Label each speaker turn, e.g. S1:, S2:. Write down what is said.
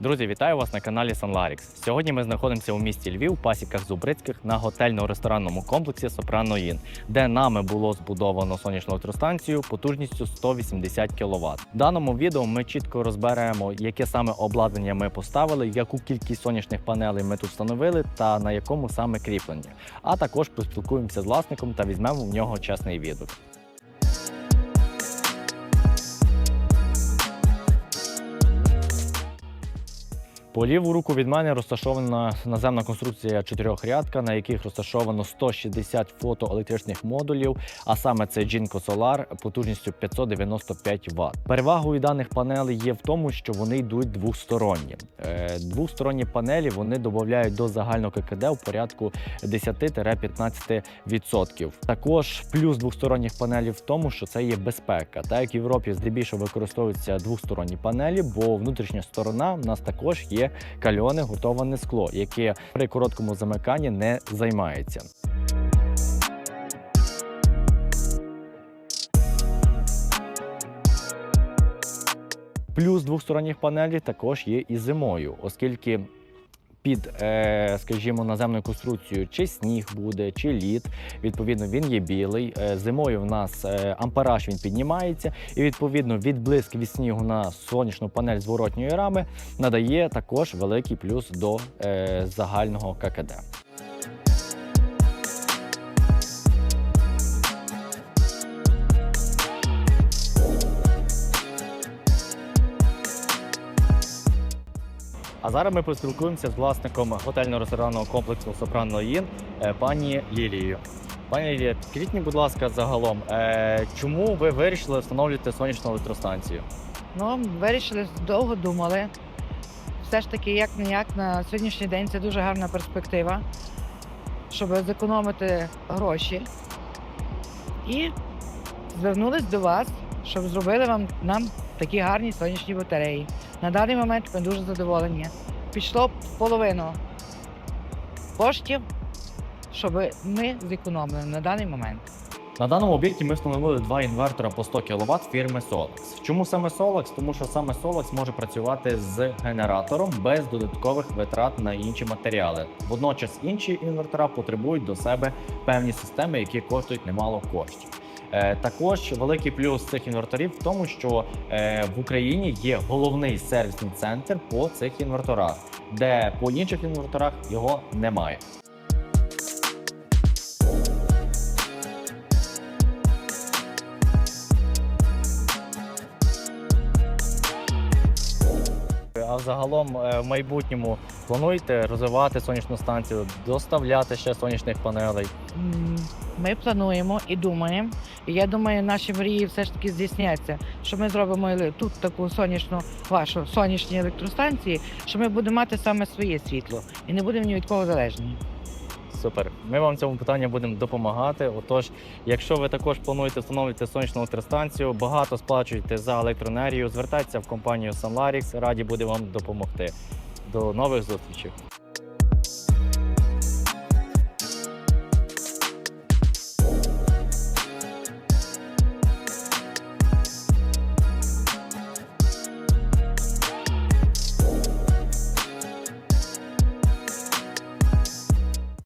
S1: Друзі, вітаю вас на каналі Sunlarix. Сьогодні ми знаходимося у місті Львів, пасіках Зубрицьких на готельно-ресторанному комплексі Сопрано Ін, де нами було збудовано сонячну електростанцію потужністю 180 кВт. В даному відео ми чітко розберемо, яке саме обладнання ми поставили, яку кількість сонячних панелей ми тут встановили та на якому саме кріпленні. А також поспілкуємося з власником та візьмемо в нього чесний відгук. По ліву руку від мене розташована наземна конструкція чотирьохрядка, на яких розташовано 160 фотоелектричних модулів, а саме це Jinko Solar потужністю 595 Вт. Перевагою даних панелей є в тому, що вони йдуть двосторонні. Е, Двосторонні панелі вони додають до загального ККД у порядку 10-15%. Також плюс двосторонніх панелів в тому, що це є безпека. Так як в Європі здебільшого використовуються двосторонні панелі, бо внутрішня сторона в нас також є кальоне готоване скло, яке при короткому замиканні не займається. Плюс двосторонніх панелей також є і зимою, оскільки під, е, скажімо, наземною конструкцією чи сніг буде, чи лід. Відповідно, він є білий. Е, Зимою в нас ампараж ампераж він піднімається, і відповідно відблиск від снігу на сонячну панель зворотньої рами надає також великий плюс до е, загального ККД. А зараз ми поспілкуємося з власником готельно-ресторанного комплексу Сопрано Ін е, пані Лілією. Пані Лілія, підкажіть мені, будь ласка, загалом, е, чому ви вирішили встановлювати сонячну електростанцію?
S2: Ну, вирішили, довго думали. Все ж таки, як не як на сьогоднішній день це дуже гарна перспектива, щоб зекономити гроші. І звернулись до вас, щоб зробили вам нам такі гарні сонячні батареї. На даний момент ми дуже задоволені. Пішло половину коштів, щоб ми зекономили на даний момент.
S1: На даному об'єкті ми встановили два інвертора по 100 кВт фірми Solax. Чому саме Solax? Тому що саме Solax може працювати з генератором без додаткових витрат на інші матеріали. Водночас інші інвертора потребують до себе певні системи, які коштують немало коштів. Е, Також великий плюс цих інверторів в тому, що е, в Україні є головний сервісний центр по цих інверторах, де по інших інверторах його немає. А взагалом е, в майбутньому плануєте розвивати сонячну станцію, доставляти ще сонячних панелей.
S2: Ми плануємо і думаємо. Я думаю, наші мрії все ж таки здійсняться. Що ми зробимо тут таку сонячну вашу сонячні електростанції, що ми будемо мати саме своє світло і не будемо ні від кого залежні.
S1: Супер. Ми вам в цьому питанні будемо допомагати. Отож, якщо ви також плануєте встановити сонячну електростанцію, багато сплачуєте за електроенергію, звертайтеся в компанію Sunlarix, раді буде вам допомогти. До нових зустрічей.